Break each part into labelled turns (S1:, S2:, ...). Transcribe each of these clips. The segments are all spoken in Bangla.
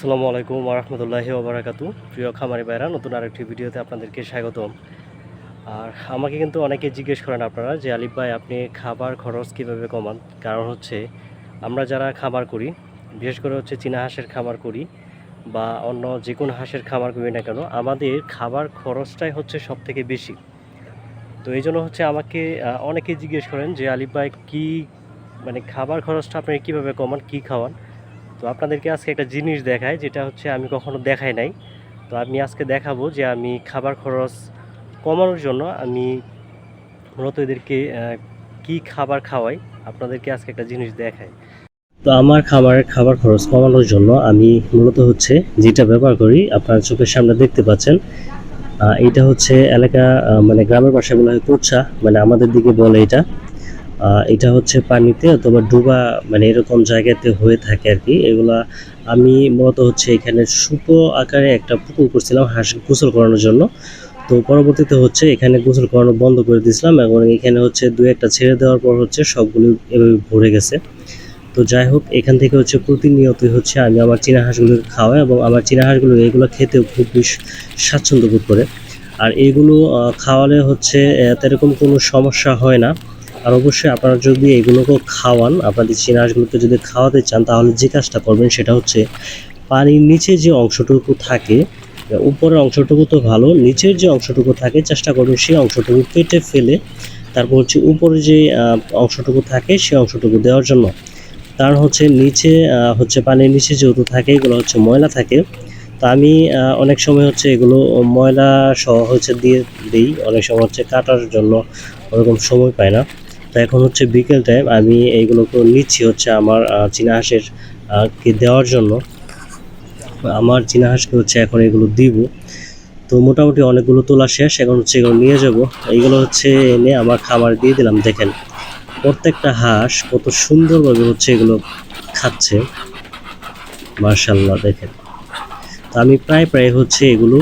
S1: আসসালামু আলাইকুম রহমতুল্লাহি ওবরাকাতু প্রিয় খামারি ভাইরা নতুন আরেকটি ভিডিওতে আপনাদেরকে স্বাগতম। আর আমাকে কিন্তু অনেকে জিজ্ঞেস করেন আপনারা যে আলিফ ভাই আপনি খাবার খরচ কীভাবে কমান? কারণ হচ্ছে আমরা যারা খাবার করি বিশেষ করে হচ্ছে চীনা হাঁসের খাবার করি বা অন্য যে কোনো হাঁসের খামার করি না কেন আমাদের খাবার খরচটাই হচ্ছে সব থেকে বেশি। তো এই জন্য হচ্ছে আমাকে আহ, অনেকেই জিজ্ঞেস করেন যে আলিফ ভাই কী মানে খাবার খরচটা আপনি কীভাবে কমান কী খাওয়ান? তো আপনাদেরকে আজকে একটা জিনিস দেখায় যেটা হচ্ছে আমি কখনো দেখাই নাই। তো আমি আজকে দেখাবো যে আমি খাবার খরচ কমানোর জন্য আমি মূলত এদেরকে কি খাবার খাওয়াই, আপনাদেরকে আজকে একটা জিনিস দেখাই। তো আমার খাবারের খাবার খরচ কমানোর জন্য আমি মূলত হচ্ছে যেটা ব্যবহার করি, আপনার চোখের সামনে দেখতে পাচ্ছেন এটা হচ্ছে এলাকা মানে গ্রামের ভাষায় বলা হয় কোচ্ছা মানে আমাদের দিকে বলে এটা। এটা হচ্ছে পানিতে অথবা ডুবা মানে এরকম জায়গাতে হয়ে থাকে আর কি। এগুলা আমি মূলত হচ্ছে এখানে সুতো আকারে একটা পুকুর করছিলাম হাঁস গোসল করানোর জন্য। তো পরবর্তীতে হচ্ছে এখানে গোসল করানো বন্ধ করে দিয়েছিলাম এবং এখানে হচ্ছে দু একটা ছেড়ে দেওয়ার পর হচ্ছে সবগুলো এভাবে ভরে গেছে। তো যাই হোক এখান থেকে হচ্ছে প্রতিনিয়তই হচ্ছে আমি আমার চীনা হাঁসগুলোকে খাওয়াই এবং আমার চীনা হাঁসগুলো এগুলো খেতেও খুব বেশ স্বাচ্ছন্দ্য বোধ করে। আর এগুলো খাওয়ালে হচ্ছে আহ, এরকম কোনো সমস্যা হয় না। আর অবশ্যই আপনারা যদি এগুলোকেও খাওয়ান, আপনাদের চীনা যদি খাওয়াতে চান, তাহলে যে কাজটা করবেন সেটা হচ্ছে পানির নিচে যে অংশটুকু থাকে, উপরের অংশটুকু তো ভালো, নিচের যে অংশটুকু থাকে, চেষ্টা করবেন সেই অংশটুকু কেটে ফেলে, তারপর হচ্ছে উপরে যে অংশটুকু থাকে সেই অংশটুকু দেওয়ার জন্য। কারণ হচ্ছে নিচে হচ্ছে পানির নিচে যেহেতু থাকে, এগুলো হচ্ছে ময়লা থাকে, তো আমি অনেক সময় হচ্ছে এগুলো ময়লা সহ হচ্ছে দিয়ে দিই, অনেক সময় হচ্ছে কাটার জন্য ওরকম সময় পাই না। তো এখন হচ্ছে বিকেল টাইম আমি এইগুলোকে নিচ্ছি হচ্ছে আমার আহ, হাঁসের কে দেওয়ার জন্য। আমার চীনা হাঁসকে হচ্ছে এখন এগুলো দিব। তো মোটামুটি অনেকগুলো তোলা শেষ এখন হচ্ছে এগুলো নিয়ে যাব। এইগুলো হচ্ছে এনে আমার খামারে দিয়ে দিলাম দেখেন। প্রত্যেকটা হাঁস কত সুন্দরভাবে হচ্ছে এগুলো খাচ্ছে। মার্শাল্লাহ দেখেন। তো আমি প্রায় প্রায় হচ্ছে এগুলো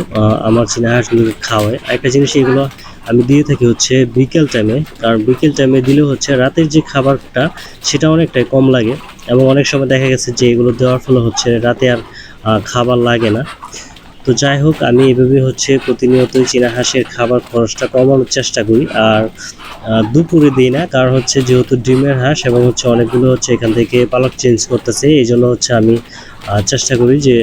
S1: আমার চীনা হাঁসগুলোকে খাওয়াই। একটা জিনিস এগুলো আমি দিয়ে থাকি হচ্ছে বিকেল টাইমে কারণ বিকেল টাইমে দিলে হচ্ছে রাতের যে খাবারটা, সেটা অনেকটাই কম লাগে এবং অনেক সময় দেখা গেছে যে এগুলো দেওয়ার ফলে হচ্ছে রাতে আর খাবার লাগে না। তো যাই হোক, আমি এভাবে হচ্ছে প্রতিনিয়তই চীনা হাঁসের খাবার খরচটা কমানোর চেষ্টা করি। আর দুপুরে দিই না, কারণ হচ্ছে যেহেতু ডিমের হাঁস এবং হচ্ছে অনেকগুলো হচ্ছে এখান থেকে পালক চেঞ্জ করতেছে, এই জন্য হচ্ছে আমি চেষ্টা করি যে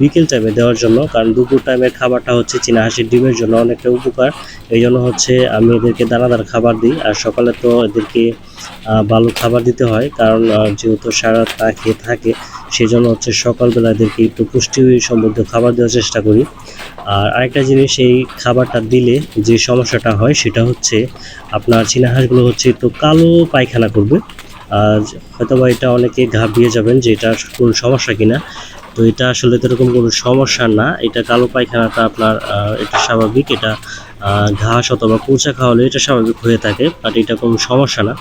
S1: বিকেল টাইমে দেওয়ার জন্য, কারণ দুপুর টাইমের খাবারটা হচ্ছে চীনা হাঁসের ডিমের জন্য অনেকটা উপকার। এই জন্য হচ্ছে আমি এদেরকে দানাদার খাবার দিই, আর সকালে তো এদেরকে ভালো খাবার দিতে হয়, কারণ যেহেতু সারা না খেয়ে থাকে সেই জন্য হচ্ছে সকালবেলা এদেরকে একটু পুষ্টি সমৃদ্ধ খাবার দেওয়ার চেষ্টা করি। আর আরেকটা জিনিস, এই খাবারটা দিলে যে সমস্যাটা হয়, সেটা হচ্ছে আপনার চীনা হাঁসগুলো হচ্ছে একটু কালো পায়খানা করবে। আর হয়তোবা এটা অনেকে ঘাবড়িয়ে যাবেন যে এটা কোনো সমস্যা কিনা। তো এটা আসলে এরকম কোনো সমস্যা না। এটা কালো পায়খানাটা আপনার এটা স্বাভাবিক। এটা ঘাস অথবা কুচা খাওয়ালে এটা স্বাভাবিক হয়ে থাকে, বাট এটা কোনো সমস্যা না।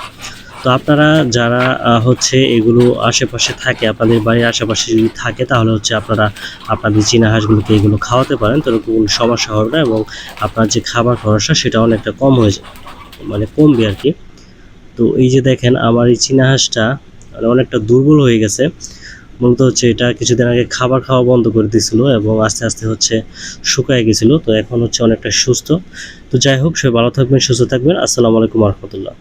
S1: তো আপনারা যারা হচ্ছে এগুলো আশেপাশে থাকে, আপনাদের বাড়ির আশেপাশে যদি থাকে, তাহলে হচ্ছে আপনারা আপনাদের চীনা হাঁসগুলোকে এগুলো খাওয়াতে পারেন। তো এরকম কোনো সমস্যা হবে না এবং আপনার যে খাবার খরচা সেটা অনেকটা কম হয়ে যায় মানে কমবে আর কি। তো এই যে দেখেন, আমার এই চীনা হাঁসটা মানে অনেকটা দুর্বল হয়ে গেছে। মূলত হচ্ছে এটা কিছুদিন আগে খাবার খাওয়া বন্ধ করে দিয়েছিল এবং আস্তে আস্তে হচ্ছে শুকায় গেছিল। তো এখন হচ্ছে অনেকটা সুস্থ। তো যাই হোক, সবাই ভালো থাকবেন, সুস্থ থাকবেন। আসসালামু আলাইকুম রহমতুল্লাহ।